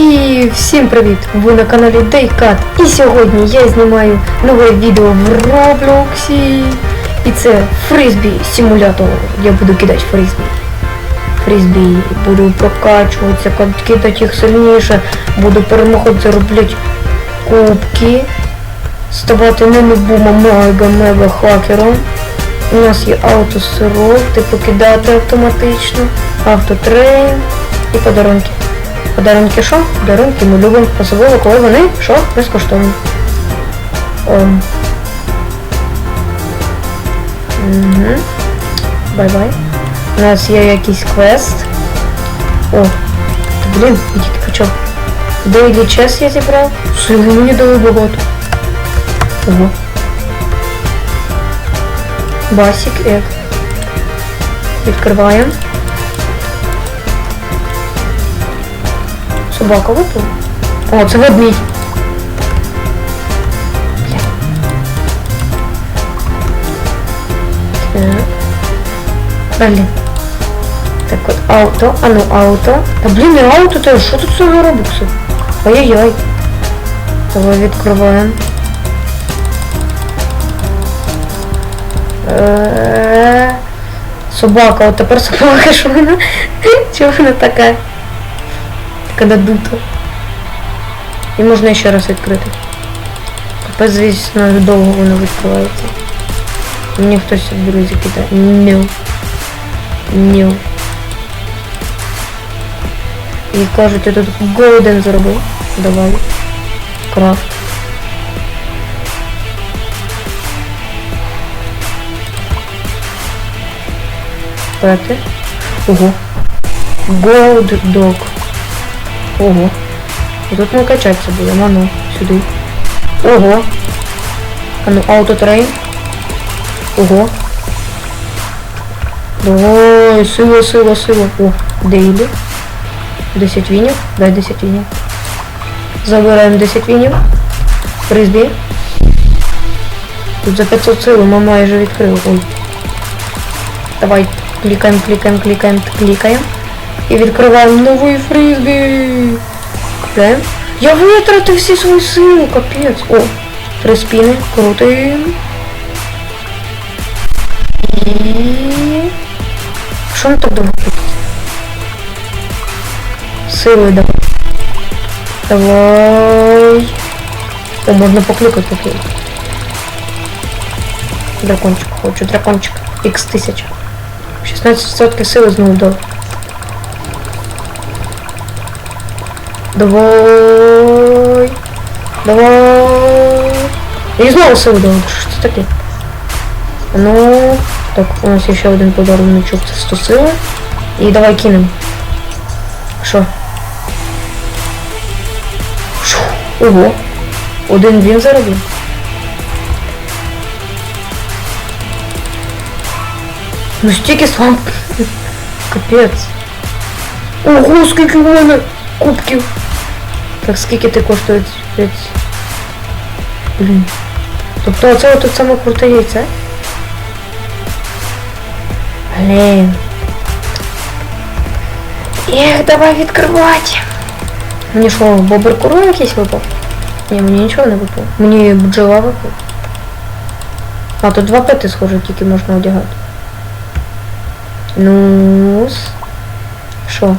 І всім привіт! Ви на каналі Daycat. І сьогодні я знімаю нове відео в Роблоксі. І це фризбі симулятор. Я буду кидати фризбі. Фризбі. Буду прокачуватися, кидати їх сильніше. Буду перемагати, заробляти кубки. Ставати небумом мега-мега хакером. У нас є автосирок, типу кидати автоматично, автотрейн і подарунки. Подарунки що? Подарунки ми любимо, особливо коли вони що? Безкоштовні. Угу. Бай-бай. У нас є якийсь квест. О, блін, тільки почав. Дейлі чес я зібрав. Сили мені дали багато. Ого. Басик Ек. Відкриваємо. Собака випала? О, це. Так. Блін. Так от ауто, а ну ауто. Та блін, не ауто, то що тут за робокси? Ай-яй-яй. Давай відкриваємо. Е, Собака, от тепер собака, що вона? Чого вона така? Така надута. І можна ще раз відкрити. Капець, звісно, довго воно відкривається. Мені хтось друзі кидає. Ню. Ню. І кажуть, я тут голден зробив. Давай. Крафт. Пети. Ого. Gold Dog. Ого. Тут ми качатися будемо, а ну, сюди. Ого. А ну, автотрейн. Ого. Давай, сила, сила, сила. О, дейлі. 10 вінів. Дай 10 вінів. Забираємо 10 вінів. Фризбі. Тут за 500 сили ми майже відкрили. Ой. Давай, клікаємо, клікаємо, клікаємо, клікаємо. І відкриваємо новий фризбі. Купляємо. Я витратив всі свої сили, капець. О, три спіни, крутим. І... Що ми так довго? Сили давай. Давай. О, можна покликати поки. Дракончик хочу, дракончик. Х тисяча. 16% сили знову дав. Давай. Давай. Силу дав. Що це таке? Ну, так, у нас є ще один подаруночок, це 100 сили. І давай кинемо. Що? Шу. Ого. Один він заробив. Ну стільки слам. Капець. Ого, скільки в мене кубків. Так скільки ти коштує 5? Блін. Тобто оце от саме круте яйце? Блін. Ех, давай відкривати. Мені що, бобер куру якийсь випав? Ні, мені нічого не випав. Мені бджола випав. А, тут два пети, схоже, тільки можна одягати. Ну. Що?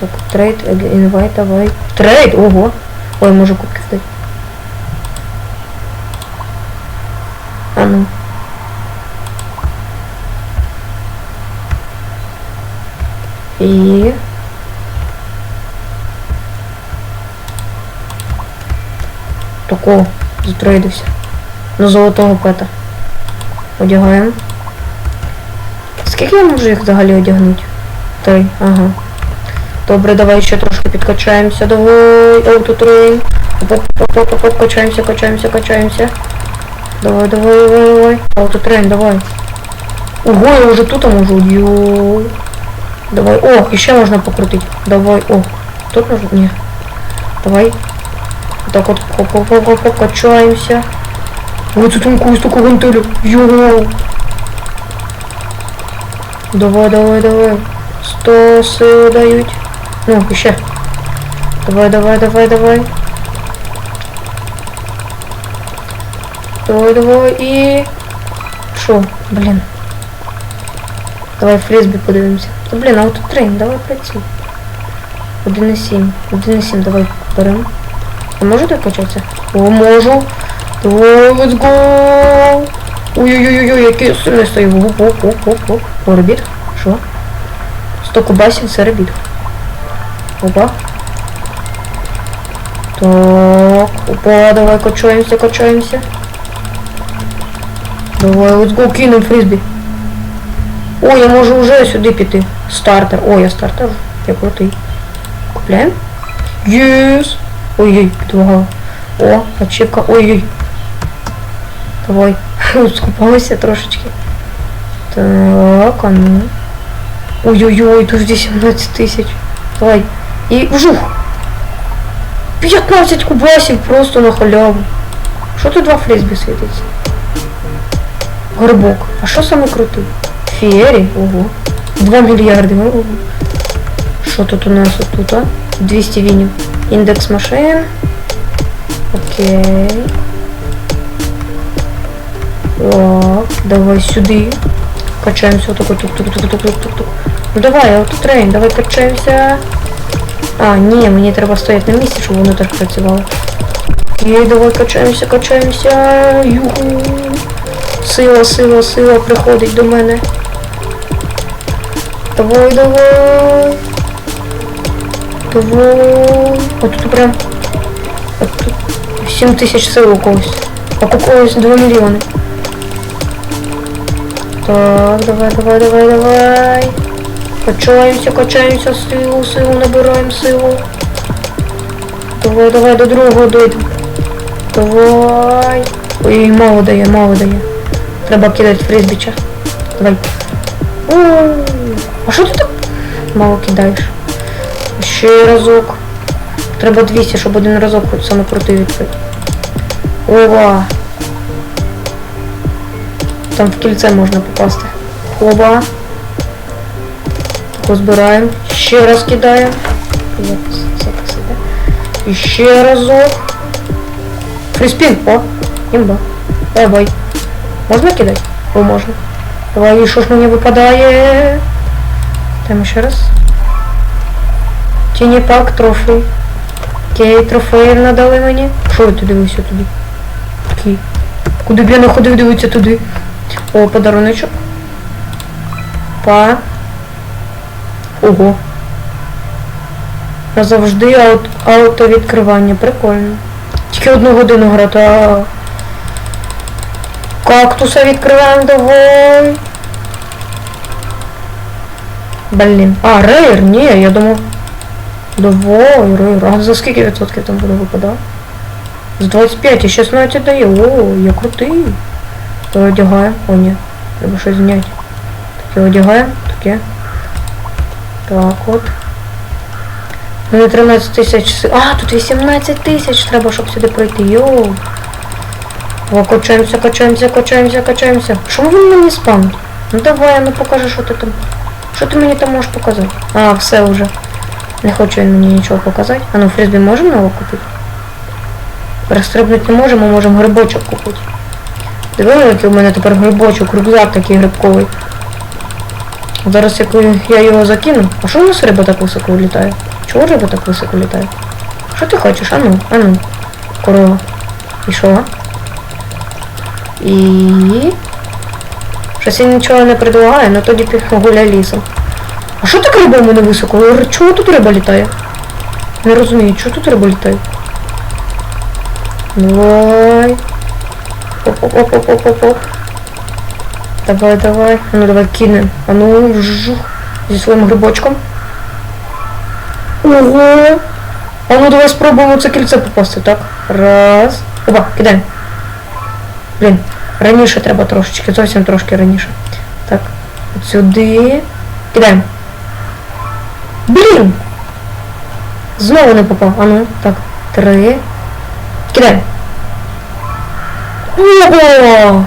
Так, трейд, інвайт, давай. Трейд, ого. Ой, можу кубки здати. А ну. І... Такого, затрейдився. На золотого пета. Одягаємо. Скільки я можу їх взагалі одягнути? Три, ага. Добре, давай ще трошки підкачаємося. Давай, аутотрейн. Качаємося, качаємося, качаємося. Давай, давай, давай, давай. Аутотрейн, давай. Ого, я вже тут можу. Йоу. Давай. О, і ще можна покрутити. Давай. О, тут можна? Ні. Давай. Так от хоп-хоп-хоп-хоп, качаємося. Ой, це там когось такого гантелю. Йоу. Давай, давай, давай. Сто сил дають. Ну, ще. Давай, давай, давай, давай. Давай, давай і... Що? Блін. Давай фрізбі подивимося. Та блін, аутотрейн, давай працюй. 1,7. 1,7, давай беремо. А можете качатися? О, можу. Давай, let's go. Ой-ой-ой, який сильний стою. Оп, оп, оп, оп, оп. О, ребіт. Що? 100 кубасів, це ребіт. Опа. Так, опа, давай качаемся, качаемся. Давай, let's go, кинем фризбі. О, я можу вже сюди піти. Стартер. О, я стартер. Я крутий. Купляємо? Єс! Ой-ой, підлагав. О, ачивка. Ой-ой. Давай. Скупалися трошечки. Так, а ну. Ой-ой-ой, тут 18 тисяч. Давай. І вжух! 15 кубасів просто на халяву. Що тут два фризбі світиться? Горбок. А що саме крутий? Феєрі? Ого. 2 мільярди. Ого. Що тут у нас тут, а? 200 вінів. Індекс машин. Окей. Так, давай сюди. Качаємося отако тук-тук-тук-тук-тук-тук. Ну давай, автотрейн, давай качаємося. А, ні, мені треба стояти на місці, щоб воно так працювало. Окей, давай качаємося, качаємося. Юху. Сила, сила, сила приходить до мене. Давай, давай. Давай. От тут прям. От тут 7 тисяч сил у когось. А у когось 2 мільйони. Так, давай, давай, давай, давай. Качаємося, качаємося, силу, силу, набираємо силу. Давай, давай, до другого дойдемо. Давай. Ой, мало дає, мало дає. Треба кидати фризбіча. Давай. Ууу. А що ти так мало кидаєш? Ще разок. Треба 200, щоб один разок хоч саме крутий відкрити. Ова. Там в кільце можна попасти. Оба. Тако. Ще раз кидаємо. І ще разок. Фріспін. О, імба. Давай. Можна кидати? О, можна. Давай, що ж мені випадає? Там ще раз. Тіні пак, трофей. Окей, трофеїв надали мені. Що ти дивишся туди? Такий. Куди б я не ходив, дивиться туди. О, подаруночок. Па. Ого. Назавжди аут, автовідкривання. Прикольно. Тільки одну годину грати, а... Кактуса відкриваємо давай. Блін. А, рейр, ні, я думав. Давай, рейр. А за скільки відсотків там буде випадати? З 25 і 16 дає. О, я крутий. То одягаємо. О, ні. Треба щось зняти. Таке одягаємо, таке. Так от. Ну 13 тисяч. А, тут 18 тисяч треба, щоб сюди пройти. Йоу. О, качаємося, качаємося, качаємося, качаємося. Що він мені спамить? Ну давай, ну покажи, що ти там. Що ти мені там можеш показати? А, все вже. Не хоче він мені нічого показати. А ну фризбі можемо його купити? Розстрибнути не можемо, можемо грибочок купити. Диви, який у мене тепер грибочок, рюкзак такий грибковий. Зараз як я його закину. А що у нас риба так високо літає? Чого риба так високо літає? Що ти хочеш? Ану, ану. Корова. І що? І... Щось я нічого не предлагаю, але тоді погуляй лісом. А що так риба у мене високо? Чого тут риба літає? Не розумію, чого тут риба літає? Давай. Оп-оп-оп-оп-оп-оп. Давай, давай. Ну давай кинем. А ну жух. Зі своїм грибочком. Ого. А ну давай спробуємо це кільце попасти, так? Раз. Опа, кидаємо. Блін, раніше треба трошечки, зовсім трошки раніше. Так, от сюди. Кидаємо. Блін! Знову не попав. А ну, так. Три. Кидаємо. Ого!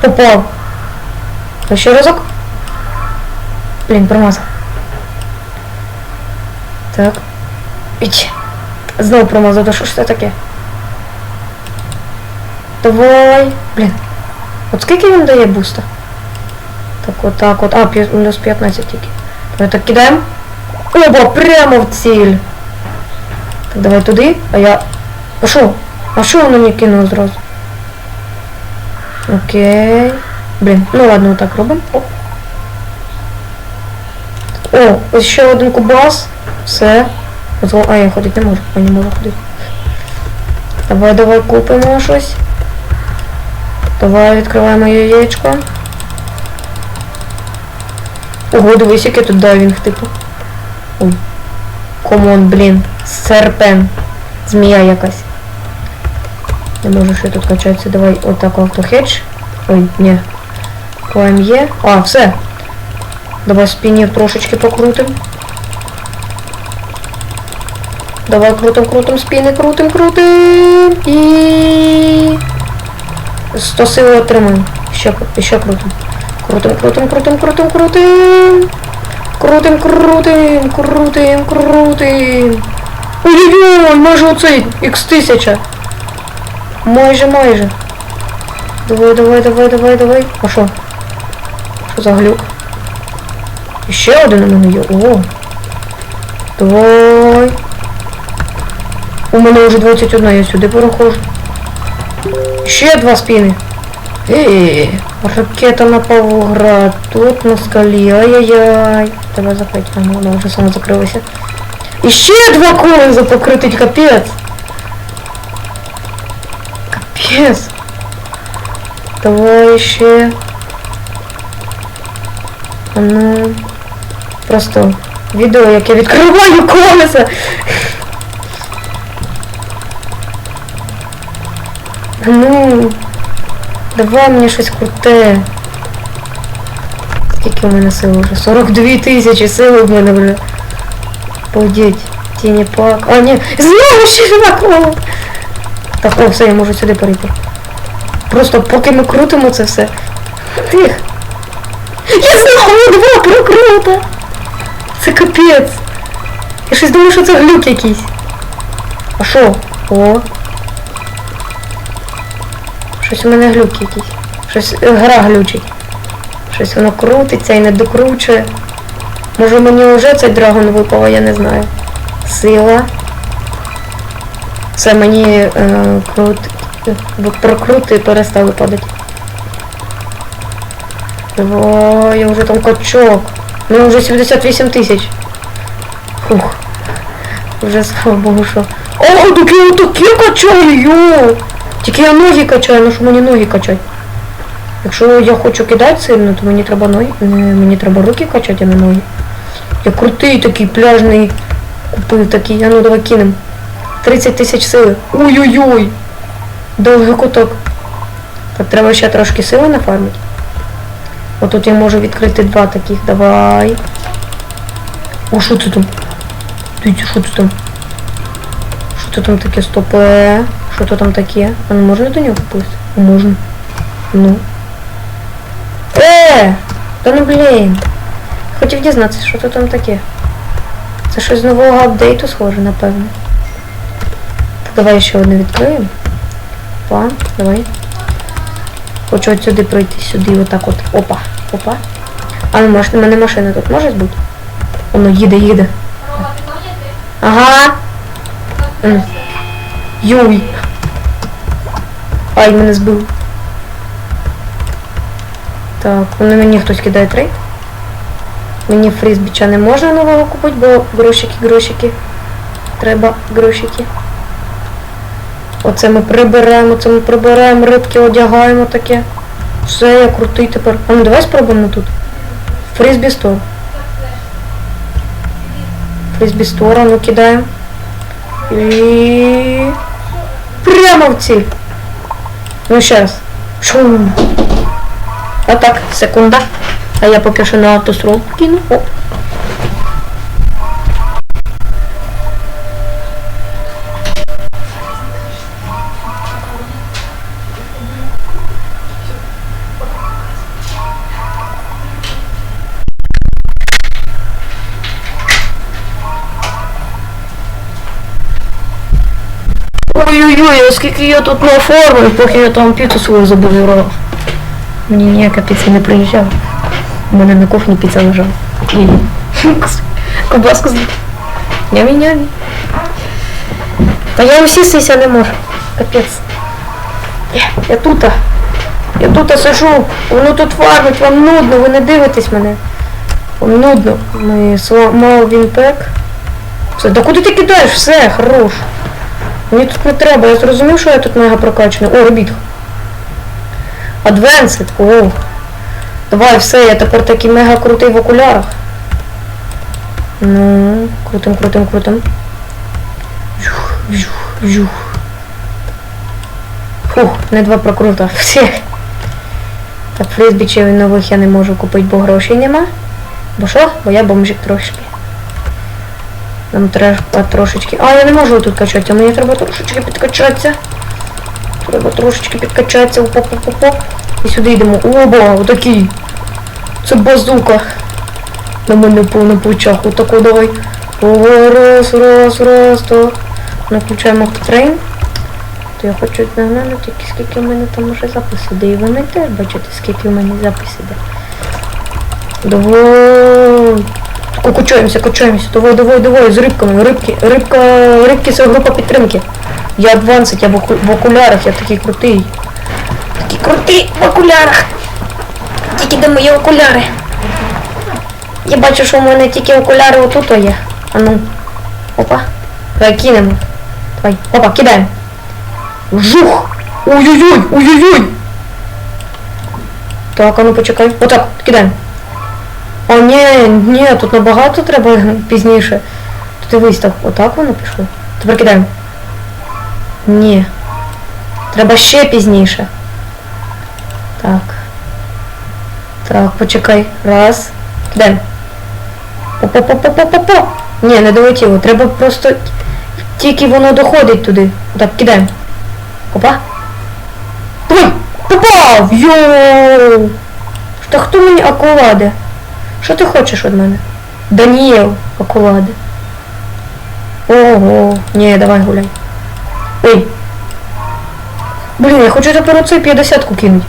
Попав. А ще разок. Блін, промазав. Так. Іч. Знову промазав, то що ж це таке? Давай. Блін. От скільки він дає буста? Так, от так от. А, плюс 15 тільки. Давай так кидаємо. Оба, прямо в ціль. Так, давай туди, а я. А що? А що воно не кинуло зразу? Окей. Блін, ну ладно, так робимо. О, ось ще один кубас. Все. А, я ходити не можу, я не можу ходити. Давай, давай купимо щось. Давай відкриваємо яєчко. Ого, дивись, яке тут дайвінг, типу. Ой. Комон, блін. Серпен. Змія якась. Не можу ще тут качатися. Давай отак автохедж. Ой, ні. Є. А, все. Давай спінів трошечки покрутим. Давай крутим, крутим, спіни, крутим, крутим. І... 100 сили отримаємо. Ще, ще крутим. Крутим, крутим, крутим, крутим, крутим. Крутим, крутим, крутим, крутим. Ой-ой-ой, майже оцей X1000. Майже, майже. Давай, давай, давай, давай, давай. А? Що за? І Ще один у мене є. О. Давай. У мене вже 21, я сюди перехожу. Ще два спіни. Ей, ракета на Павлоград. Тут на скалі. Ай-яй-яй. Давай ну, вона вже сама закрилася. І ще два колеза покрутить, капець. Капець. Давай ще. Ну. Просто відео, як я відкриваю колеса. Ну, давай мені щось круте. Скільки у мене сил вже? 42 тисячі сили в мене вже. Обалдеть. Тіні пак. А, ні, знову ще кола. Так, о, все, я можу сюди перейти. Просто поки ми крутимо це все. Тих. Я знову два прокрута. Це капець. Я щось думаю, що це глюк якийсь. А що? О. Щось у мене глюк якийсь. Щось е, гра глючить. Щось воно крутиться і не докручує. Може мені вже цей драгон випав, я не знаю. Сила. Це мені е, крут... е, прокрути перестали падати. Давай, я вже там качок. Ну вже 78 тисяч. Фух. Вже слава Богу, що. О, такі я такі качаю, йо! Тільки я ноги качаю, ну що мені ноги качати? Якщо я хочу кидати сильно, то мені треба ноги. Не, мені треба руки качати, а не ноги. Я крутий такий пляжний купив такий. А ну давай кинем. 30 тисяч сили. Ой-ой-ой! Довгий куток. Так треба ще трошки сили нафармити. Отут я можу відкрити два таких. Давай. О, що це там? Дивіться, що це там? Що це там таке стопе? Що то там таке? А не можна до нього попасти? Можна. Ну. Е! Та ну блін. Хотів дізнатися, що то там таке. Це щось з нового апдейту схоже, напевно. Давай ще одне відкриємо. Опа, давай. Хочу от сюди пройти, сюди, отак от. Опа, опа. А ну маш... у мене машина тут може бути? Воно їде, їде. Ага. Юй. Ай, мене збив. Так, ну мені хтось кидає трейд. Мені фрізбіча не можна нового купити, бо грошики, грошики. Треба грошики. Оце ми приберемо, це ми приберемо, рибки одягаємо таке. Все, я крутий тепер. А ну давай спробуємо тут. Фрізбі стор. Фрізбі стора, ну кидаємо. І... Прямо в ціль. Ну ще раз. Шум. А так, секунда. А я поки що на автострол кину. Оп. Ой-ой-ой, а скільки я тут наоформив, поки я там піцу свою забував. Мені ніяка піца не приїжджала. У мене на кухні піца лежала. І Ковбаску з нямі-нямі. Та я усістися не можу. Капець. Я, я тут. Я тут сижу. Воно тут фармить, вам нудно, ви не дивитесь мене. Вам нудно. Ми сломав він пек. Все, да куди ти кидаєш? Все, хорош. Мені тут не треба, я зрозумів, що я тут мега прокачаний. О, робіт. Advanced, о. Давай, все, я тепер такий мега крутий в окулярах. Ну, крутим, крутим, крутим. Жух, жух, жух. Фух, не два прокрута. Всіх. Так, фризбічів нових я не можу купити, бо грошей нема. Бо що? Бо я бомжик трошки. Нам треба трошечки. А, я не можу тут качатися, мені треба трошечки підкачатися. Треба трошечки підкачатися. Оп-оп-оп-оп. І сюди йдемо. Оба, отакий. Це базука. На мене на плечах. Отако давай. Ого, раз, раз, раз, то. Включаємо трейн. То я хочу наглянути, скільки в мене там уже записи де. І вони теж бачите, скільки в мене записи де. Давай. Тако качаємося, качаємося. Давай, давай, давай, з рибками. Рибки, рибка, рибки це група підтримки. Я адвансик, я в окулярах, я такий крутий. Такий крутий в окулярах. Тільки де мої окуляри. Я бачу, що в мене тільки окуляри отут є. А ну. Опа. Давай кинемо. Давай. Опа, кидаємо. Жух! Ой-ой-ой! Ой-ой-ой! Так, а ну почекай. Отак, кидаємо. О, ні, ні, тут набагато треба пізніше. Тут дивись, так, отак воно пішло. Тепер кидаємо. Ні. Треба ще пізніше. Так. Так, почекай. Раз. Кидаємо. По-по-по-по-по-по-по. Ні, не долетіло. Треба просто тільки воно доходить туди. Так, кидаємо. Опа. Попав! Йоу! Та хто мені акулади? Що ти хочеш від мене? Даніел, акулади. Ого, ні, давай гуляй. Ой. Блін, я хочу тепер оцей 50-ку кинуть.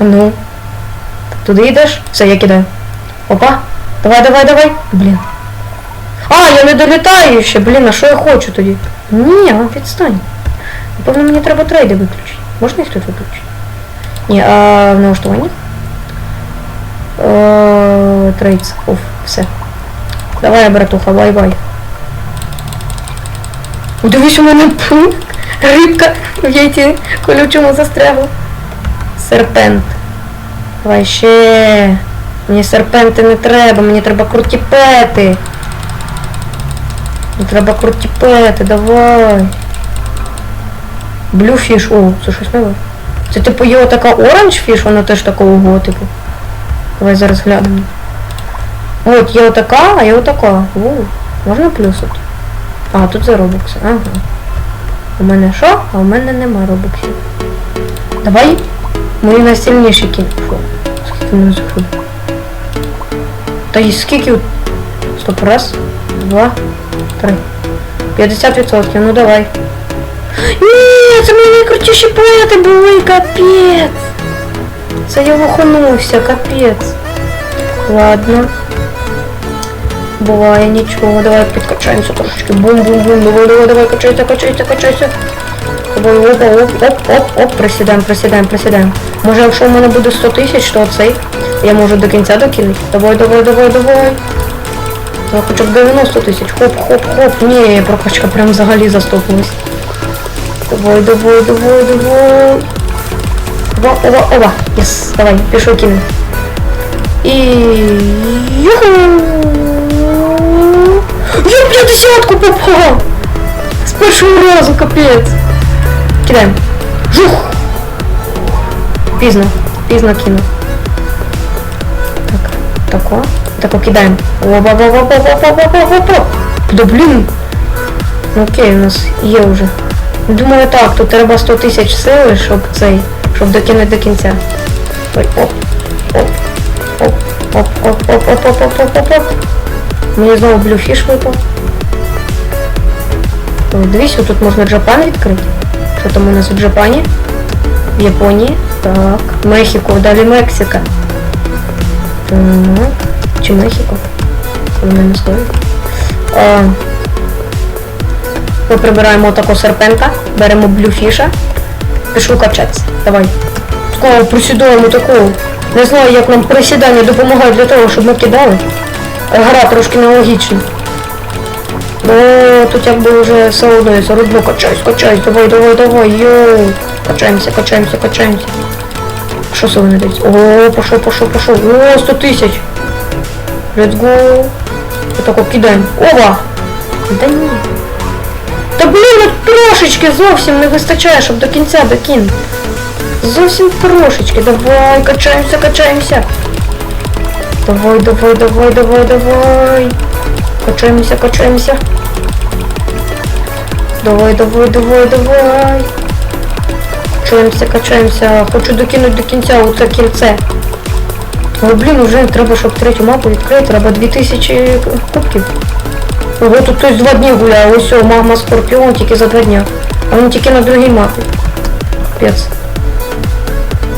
Ну. Туди йдеш? Все, я кидаю. Опа. Давай, давай, давай. Блін. А, я не долітаю ще, блін, а що я хочу тоді? Ні, а відстань. Напевно, мені треба трейди виключити. Можна їх тут виключити? Ні, а в налаштуваннях? Трейдс. Оф, все. Давай, братуха, бай-бай. Дивись, у мене рибка в яйці колючому застрягла. Серпент. Давай ще. Мені серпенти не треба, мені треба круті пети. Мені треба круті пети, давай. Блюфіш, о, це щось нове. Це типу є така оранж фіш, вона теж такого типу. Давай зараз глянемо. От, є отака, а є отака. О, можна плюсити? А, тут за робокси. Ага. У мене що? А у мене нема робоксів. Давай мої найсильніші кін. Фу, скільки мене заходить. Та і скільки? Стоп, раз, два, три. 50%, ну давай. Ні, це мої найкрутіші поети були, капець. Це я вихонувся, капець. Ладно. Буває нічого. Давай підкачаємося трошечки. Бум-бум-бум. Давай, давай, давай, качайся, качайся, качайся. Давай, опа, оп, оп, оп, оп, присідаємо, присідаємо, присідаємо. Може, якщо в мене буде 100 тисяч, то цей я можу до кінця докинути. Давай, давай, давай, давай. Так, хоча б 90 тисяч. Хоп, хоп, хоп. Ні, прокачка прям взагалі застопилась. Давай, давай, давай, давай. Оба, оба, оба. Єс, давай, пішов кинем. І... Юху! Я в п'ятдесятку попав! З першого разу, капець. Кидаємо. Жух! Пізно, пізно кинув. Так, тако, тако кидаємо. оба оба оба оба оба оба оба Да блін! Ну окей, у нас є вже. Думаю так, тут треба 100 тисяч сили, щоб цей, щоб докинути до кінця. Ой, оп, оп, оп, оп, оп, оп, оп, оп, оп, оп, оп, оп. Мені знову блюфіш випав. Дивись, тут можна Джапан відкрити. Що там у нас в Джапані? В Японії. Так. Мехіко, далі Мексика. Чи Мехіко? Не. А, Ми прибираємо таку серпента, беремо блюфіша. Пішли качатися. Давай. Такого присідаємо такого. Не знаю, як нам присідання допомагають для того, щоб ми кидали. Гра трошки нелогічна. Бо тут якби вже все одно, я все одно качаюсь, давай, давай, давай, йоу. Качаємося, качаємося, качаємося. Що це вони дають? О, пошов, пошов, пошов. О, 100 тисяч. Let's go. Отако кидаємо. Ова! Да ні. Та блін, ну трошечки зовсім не вистачає, щоб до кінця докинути. Зовсім трошечки. Давай, качаємося, качаємося. Давай, давай, давай, давай, давай. Качаємося, качаємося. Давай, давай, давай, давай. Качаємося, качаємося. Хочу докинути до кінця оце кільце. Але, блін, вже треба, щоб третю мапу відкрити, треба 2000 кубків. Ого, тут хтось два дні гуляє, ось о, мама Скорпіон тільки за два дня. А він тільки на другій мапі. Капець.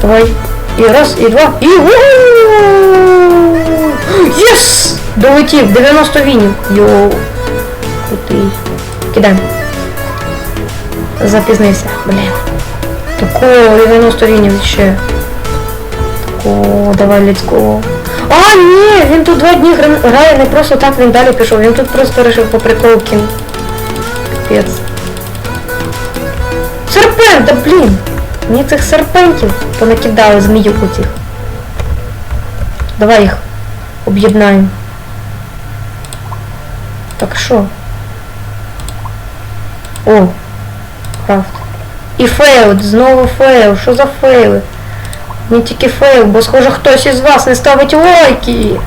Давай. І раз, і два, і Єс! Долетів, 90 вінів. Йоу. Крутий. Кидаємо. Запізнився, блін. Такого 90 вінів ще. Такого, давай, let's go. А, ні, він тут два дні гра- грає, не просто так він далі пішов, він тут просто вирішив по приколу кинути. Капець. Серпент, да блін! Мені цих серпентів понакидали змію цих. Давай їх об'єднаємо. Так що? О, крафт. І фейл, знову фейл. Що за фейли? Не тільки фейл, бо схоже хтось із вас не ставить лайки.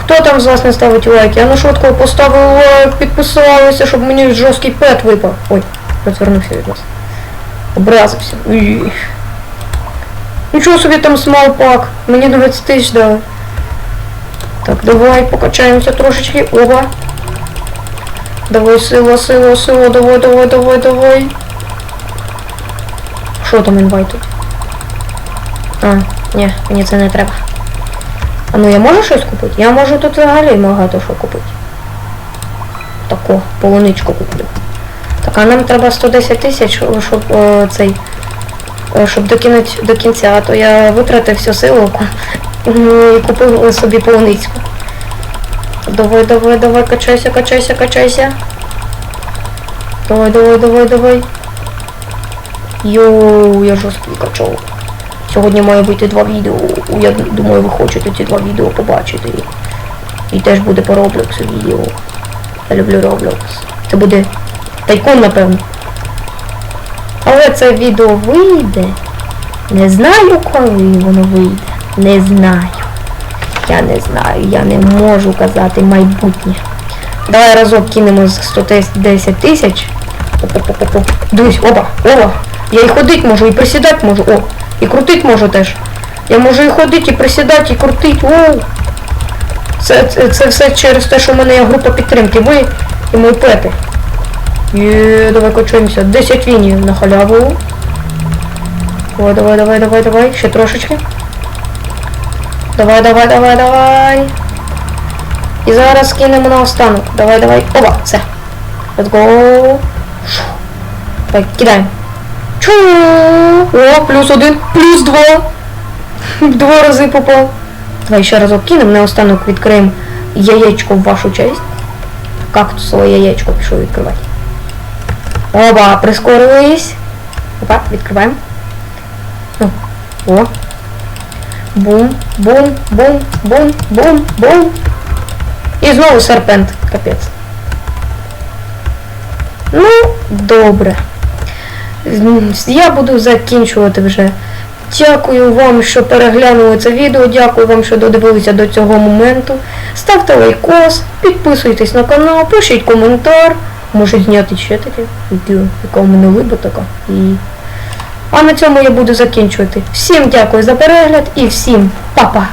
Хто там з вас не ставить лайки? А ну швидко поставив лайк, підписалися, щоб мені жорсткий пет випав. Ой, розвернувся від вас. Образився. Нічого собі там смалпак. Мені 20 тисяч дали. Так, давай покачаємося трошечки. Оба. Давай, сила, сила, сила, давай, давай, давай, давай. Що там інвайтить? А, ні, мені це не треба. А ну я можу щось купити? Я можу тут взагалі багато що купити. Таку полуничку куплю. Так, а нам треба 110 тисяч, щоб о, цей. Щоб докинути до кінця, а то я витратив всю силовку і купив собі полуницьку. Давай, давай, давай, качайся, качайся, качайся. Давай, давай, давай, давай. Йоу, я жорсткий качав. Сьогодні має бути два відео. Я думаю, ви хочете ці два відео побачити. І теж буде по Роблоксу відео. Я люблю Roblox. Це буде тайком, напевно. Але це відео вийде. Не знаю, коли воно вийде. Не знаю. Я не знаю, я не можу казати майбутнє. Давай разок кинемо з 110 тисяч. Дивись, оба, оба. Я і ходити можу, і присідати можу. О, і крутити можу теж. Я можу і ходити, і присідати, і крутити. О! Це, це, це все через те, що в мене є група підтримки. Ви і мої пети. Є, давай качаємося. 10 вінів на халяву. Давай, давай, давай, давай, давай. Ще трошечки. Давай, давай, давай, давай. І зараз кинемо на останок. Давай, давай. Оба, все. Let's go. Так, кидаємо. Чу. О, плюс один, плюс два. Два рази попав. Давай ще разок кинемо, на останок відкриємо яєчко в вашу честь. Кактусове яєчко пішов відкривати. Оба, прискорились. Опа, відкриваємо. Ну, О. Бум, бум, бум, бум, бум, бум. І знову серпент. Капець. Ну, добре. Я буду закінчувати вже. Дякую вам, що переглянули це відео. Дякую вам, що додивилися до цього моменту. Ставте лайкос, підписуйтесь на канал, пишіть коментар. Може зняти ще таке відео, яка у мене либа така. І... А на цьому я буду закінчувати. Всім дякую за перегляд і всім па-па!